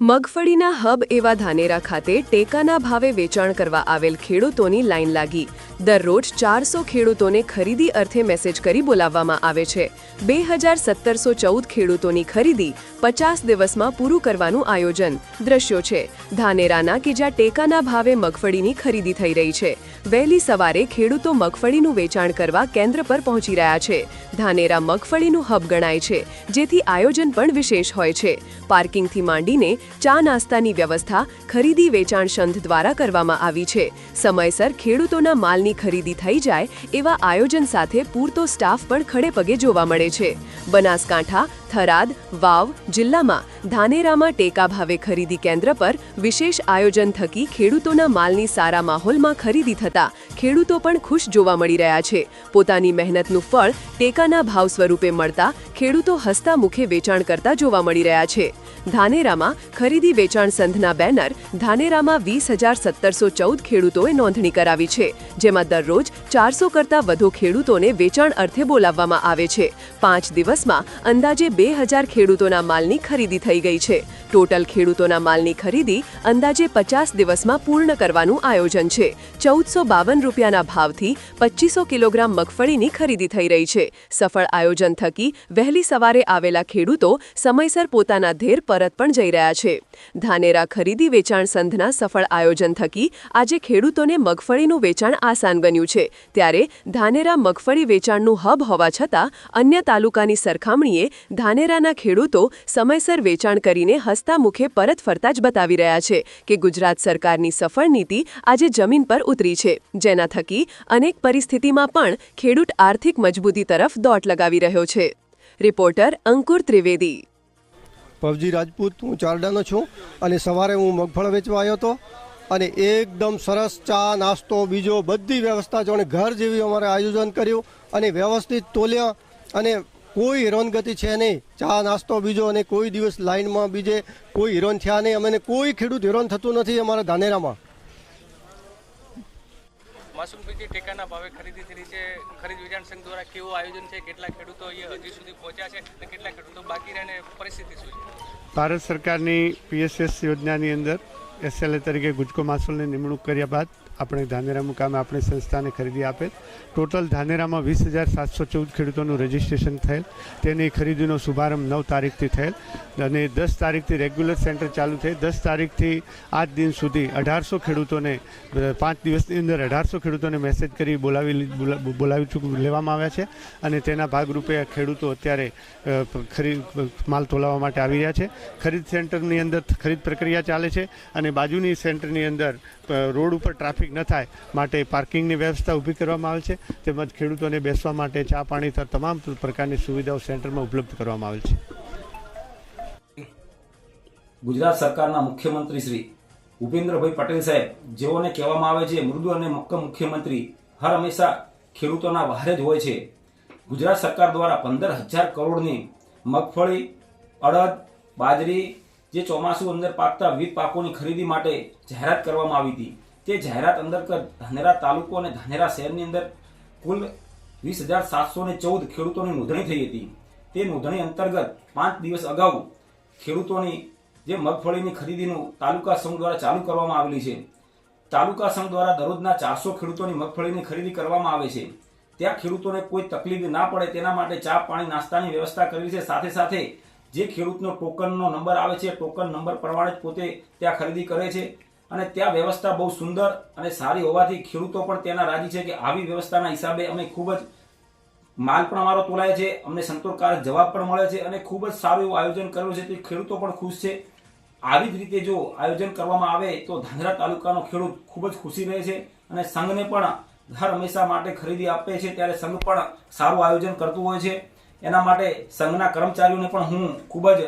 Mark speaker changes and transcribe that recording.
Speaker 1: મગફળીના હબ એવા ધાનેરા ખાતે ટેકાના ભાવે વેચાણ કરવા આવેલ ખેડૂતોની લાઈન લાગી. દરરોજ ચારસો ખેડૂતોને ખરીદી અર્થે મેસેજ કરી બોલાવવામાં આવે છે. બે હજાર સત્તરસો ચૌદ ખેડૂતોની ખરીદી પચાસ દિવસમાં પૂરું કરવાનું આયોજન દ્રશ્યો છે. ધાનેરાના કે જ્યાં ટેકાના ભાવે મગફળીની ખરીદી થઈ રહી છે. વહેલી સવારે ખેડૂતો મગફળીનું વેચાણ કરવા કેન્દ્ર પર પહોંચી રહ્યા છે. ધાનેરા મગફળીનું હબ ગણાય છે, જેથી આયોજન પણ વિશેષ હોય છે. પાર્કિંગથી માંડીને ચા નાસ્તાની વ્યવસ્થા, ખરીદી વેચાણ સંઘ દ્વારા કરવામાં આવી છે. સમયસર ખેડૂતોના માલની ખરીદી થઈ જાય એવા આયોજન સાથે પૂરતો સ્ટાફ પણ ખડે પગે જોવા મળે છે. બનાસકાંઠા, થરાદ, વાવ જિલ્લામાં ધાનેરામાં ટેકા ભાવે ખરીદી કેન્દ્ર પર વિશેષ આયોજન થકી ખેડૂતોના માલની સારા માહોલમાં ખરીદી થતા ખેડૂતો પણ ખુશ જોવા મળી રહ્યા છે. પોતાની મહેનતનું ફળ ટેકાના ભાવ સ્વરૂપે મળતા ખેડૂતો હસતા મુખે વેચાણ કરતા જોવા મળી રહ્યા છે. ધાનેરામાં ખરીદી વેચાણ સંઘના બેનર ધાનેરામાં વીસ હજાર સત્તરસો ચૌદ ખેડૂતોએ નોંધણી કરાવી છે, જેમાં દરરોજ ચારસો કરતાં વધુ ખેડૂતોને વેચાણ અર્થે બોલાવવામાં આવે છે. પાંચ દિવસમાં અંદાજે બે હજાર ખેડૂતોના માલની ખરીદી થઈ ગઈ છે. ટોટલ ખેડૂતોના માલની ખરીદી અંદાજે પચાસ દિવસમાં પૂર્ણ કરવાનું આયોજન છે. ચૌદસો બાવન રૂપિયાના ભાવથી પચીસો કિલોગ્રામ મગફળીની ખરીદી થઈ રહી છે. સફળ આયોજન થકી વહેલી સવારે આવેલા ખેડૂતો સમયસર પોતાના ધેર પરત પણ જઈ રહ્યા છે. ધાનેરા ખરીદી વેચાણ સંઘના સફળ આયોજન થકી આજે ખેડૂતોને મગફળીનું વેચાણ આસાન બન્યું છે. ત્યારે ધાનેરા મગફળી વેચાણનું હબ હોવા છતાં અન્ય તાલુકાની સરખામણીએ ધાનેરાના ખેડૂતો સમયસર વેચાણ કરીને હસતા મુખે પરત ફરતા જ બતાવી રહ્યા છે કે ગુજરાત સરકારની સફળ નીતિ આજે જમીન પર ઉતરી છે. જેના થકી અનેક પરિસ્થિતિમાં પણ ખેડૂત આર્થિક મજબૂતી તરફ દોટ લગાવી રહ્યો છે. રિપોર્ટર અંકુર ત્રિવેદી.
Speaker 2: પબજી રાજપૂત, હું ચારડાનો છું અને સવારે હું મગફળ વેચવા આવ્યો હતો અને એકદમ સરસ ચા, નાસ્તો, બીજો બધી વ્યવસ્થા જોણે ઘર જેવી અમારે આયોજન કર્યું અને વ્યવસ્થિત તોલ્યા અને કોઈ હેરાનગતિ છે નહીં. ચા, નાસ્તો, બીજો અને કોઈ દિવસ લાઇનમાં બીજે કોઈ હેરાન થયા નહીં. અમને કોઈ ખેડૂત હેરાન થતું નથી અમારા ધાનેરામાં.
Speaker 3: માસૂમ ટેકાના ભાવે ખરીદી થઈ છે, ખરીદ વેચાણ સંઘ દ્વારા કેવું આયોજન છે, કેટલા ખેડૂતો એ હજી સુધી પહોંચ્યા છે અને કેટલા ખેડૂતો બાકી રહે પરિસ્થિતિ શું છે?
Speaker 4: ભારત સરકારની પીએસએસ યોજનાની અંદર એસએલએ તરીકે ગુજકો માસુલની નિમણૂક કર્યા બાદ આપણે ધાનેરા મુકામે આપણી સંસ્થાને ખરીદી આપેલ ટોટલ ધાનેરામાં વીસ હજાર સાતસો ચૌદ ખેડૂતોનું રજીસ્ટ્રેશન થયેલ. તેની ખરીદીનો શુભારંભ નવ તારીખથી થયેલ અને દસ તારીખથી રેગ્યુલર સેન્ટર ચાલુ થઈ. દસ તારીખથી આજ દિન સુધી અઢારસો ખેડૂતોને, પાંચ દિવસની અંદર અઢારસો ખેડૂતોને મેસેજ કરી બોલાવી બોલાવી ચૂક, લેવામાં આવ્યા છે અને તેના ભાગરૂપે ખેડૂતો અત્યારે ખરીદ માલ તોલાવવા માટે આવી રહ્યા છે. ખરીદ સેન્ટરની અંદર ખરીદ પ્રક્રિયા ચાલે છે અને બાજુની સેન્ટરની અંદર રોડ ઉપર ટ્રાફિક ન થાય માટે પાર્કિંગની વ્યવસ્થા ઊભી કરવામાં આવે છે. તેમજ ખેડૂતોને બેસવા માટે ચા પાણી તમામ પ્રકારની સુવિધાઓ સેન્ટરમાં ઉપલબ્ધ કરવામાં આવેલ છે.
Speaker 5: ગુજરાત સરકારના મુખ્યમંત્રી શ્રી ભૂપેન્દ્રભાઈ પટેલ સાહેબ, જેઓને કહેવામાં આવે છે, મૃદુ અને મક્કમ મુખ્યમંત્રી હર હંમેશા ખેડૂતોના વહારે જ હોય છે. ગુજરાત સરકાર દ્વારા પંદર હજાર કરોડની મગફળી, અડદ, બાજરી જે ચોમાસું અંદર પાકતા વિવિધ પાકોની ખરીદી માટે જાહેરાત કરવામાં આવી હતી. તે જાહેરાત અંદર ધાનેરા તાલુકો અને ધાનેરા શહેરની અંદર કુલ વીસ હજાર સાતસો ને ચૌદ ખેડૂતોની નોંધણી થઈ હતી. તે નોંધણી અંતર્ગત પાંચ દિવસ અગાઉ ખેડૂતોની જે મગફળીની ખરીદીનું તાલુકા સંઘ દ્વારા ચાલુ કરવામાં આવેલી છે. તાલુકા સંઘ દ્વારા દરરોજના ચારસો ખેડૂતોની મગફળીની ખરીદી કરવામાં આવે છે. ત્યાં ખેડૂતોને કોઈ તકલીફ ના પડે તેના માટે ચા, પાણી, નાસ્તાની વ્યવસ્થા કરવી છે. સાથે સાથે જે ખેડૂતનો ટોકનનો નંબર આવે છે, ટોકન નંબર પ્રમાણે જ પોતે ત્યાં ખરીદી કરે છે. અને ત્યાં વ્યવસ્થા બહુ સુંદર અને સારી હોવાથી ખેડૂતો પણ તેના રાજી છે કે આવી વ્યવસ્થાના હિસાબે અમે ખૂબ જ માલ પણ અમારો તોલાય છે, અમને સંતોષકારક જવાબ પણ મળે છે અને ખૂબ જ સારું એવું આયોજન કરેલું છે તે ખેડૂતો પણ ખુશ છે. આવી જ રીતે જો આયોજન કરવામાં આવે તો ધાંધ્રા તાલુકાનો ખેડૂત ખૂબ જ ખુશી રહે છે અને સંઘને પણ હર હંમેશા માટે ખરીદી આપે છે ત્યારે સંઘ પણ સારું આયોજન કરતું હોય છે. એના માટે સંઘના કર્મચારીઓને પણ હું ખૂબ જ